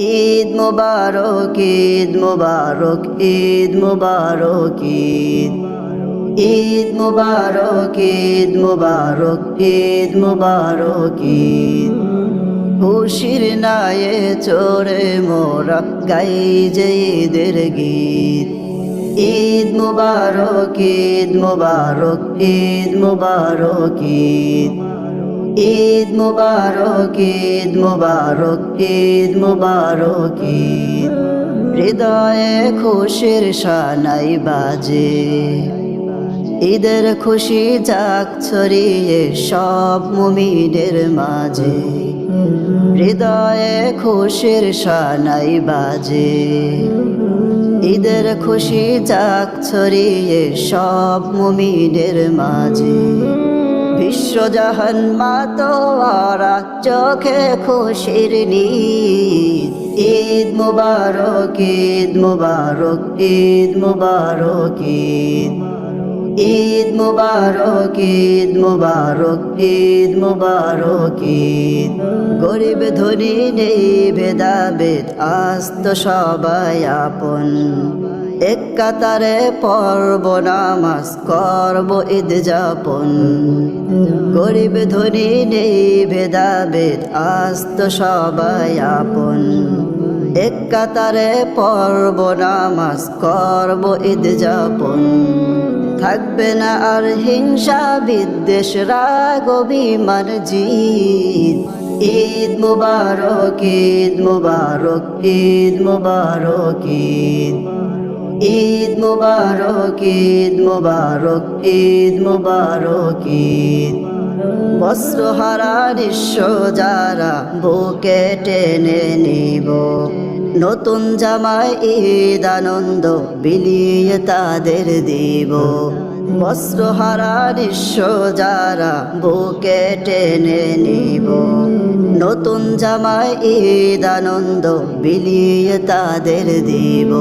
ঈদ মুবারক ঈদ মুবারক ঈদ মুবারক, ঈদ ঈদ মুবারক ঈদ মুবারক ঈদ মুবারক, ঈদ খুশির নায়ে চোরে মোরা গাই যে ঈদের গীত ঈদ মুবারক ঈদ মুবারক ঈদ মুবারক, ঈদ ঈদ মুবারক ঈদ মুবারক ঈদ মুবারক, ঈদ। হৃদয়ে খুশির শানাই বাজে। ঈদের খুশি যাক ছড়িয়ে সব মুমিনের মাঝে। হৃদয়ে খুশির শানাই বাজে। ঈদের খুশি যাক ছড়িয়ে সব মুমিনের মাঝে। বিশ্বজাহান মাতোয়ারা চোখে খুশির নীদ ঈদ মুবারক ঈদ মুবারক ঈদ মুবারক, ঈদ। ঈদ মুবারক ঈদ মুবারক ঈদ মুবারক, ঈদ। গরিব ধনী নেই, ভেদাভেদ আস্ত সবাই আপন। এক কাতারে পর্ব নামাজ করব ঈদ যাপন। গরিব ধনী নেই, ভেদাভেদ আস্ত সবাই আপন। এক কাতারে পর্ব নামাজ করব ঈদ যাপন। থাকবে না আর হিংসা, বিদ্বেষ, রাগ, অভিমান, জিদ। ঈদ মুবারক ঈদ মুবারক ঈদ মুবারক, ঈদ। ঈদ মুবারক ঈদ মুবারক ঈদ মুবারক, ঈদ। বস্ত্রহারা নিঃস্ব যারা বুকে টেনে নিব। নতুন জামায় ঈদ আনন্দ বিলিয়ে তাদের দিব। বস্ত্রহারা নিঃস্ব যারা বুকে টেনে নিব। নতুন জামায় ঈদ আনন্দ বিলিয়ে তাদের দিব।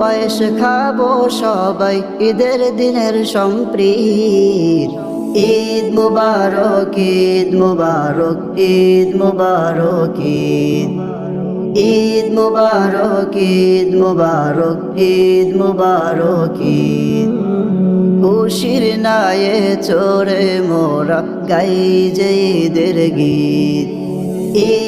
পায়েস খাব সবাই, ঈদের দিনের সম্প্রীত। ঈদ মুবারক ঈদ মুবারক ঈদ মুবারক, ঈদ। ঈদ মুবারক ঈদ মুবারক ঈদ মুবারক, ঈদ। খুশির নায়ে চোরে মোরা গাই যে ঈদের গীত। ঈদ